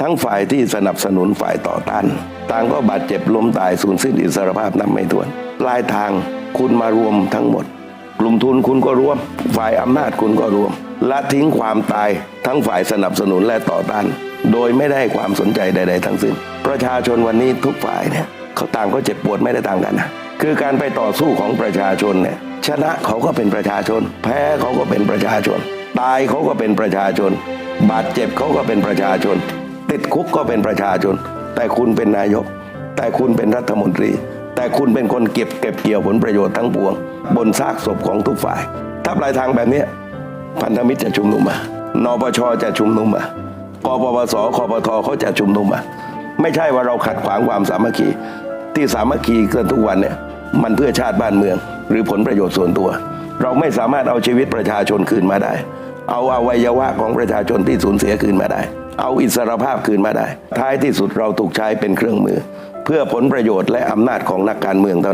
ทั้งฝ่ายที่สนับสนุนฝ่ายต่อต้าน ต่างก็บาดเจ็บล้มตายสูญสิ้นอิสรภาพนับไม่ถ้วนปลายทางคุณมารวมทั้งหมด กลุ่มทุนคุณก็รวม ฝ่ายอำนาจคุณก็รวม ละทิ้งความตายทั้งฝ่ายสนับสนุนและต่อต้าน โดยไม่ได้ความสนใจใด ๆ ทั้งสิ้น ประชาชนวันนี้ทุกฝ่ายเนี่ยเขาต่างก็เจ็บปวดไม่ได้ต่างกันนะคือการไปต่อสู้ของประชาชนเนี่ยชนะเขาก็เป็นประชาชน แพ้เขาก็เป็นประชาชน ตายเขาก็เป็นประชาชน บาดเจ็บเขาก็เป็นประชาชน ติดคุกก็เป็นประชาชน แต่คุณเป็นนายก แต่คุณเป็นรัฐมนตรี แต่คุณเป็นคนเก็บเก็บเกี่ยวผลประโยชน์ทั้งปวง บนซากศพของทุกฝ่าย ถ้าปลายทางแบบนี้พันธมิตรจะชุมนุมมานปชจะชุมนุมมากปปสคปทเขาจะชุมนุมมาไม่ใช่ว่าเราขัดขวางความสามัคคีที่สามัคคีเกันทุกวันเนี่ยมันเพื่อชาติบ้านเมือง หรือผลประโยชน์ส่วนตัว เราไม่สามารถเอาชีวิตประชาชนคืนมาได้ เอาอวัยวะของประชาชนที่สูญเสียคืนมาได้ เอาอิสรภาพคืนมาได้ ท้ายที่สุดเราถูกใช้เป็นเครื่องมือ เพื่อผลประโยชน์และอำนาจของนักการเมืองเท่านั้น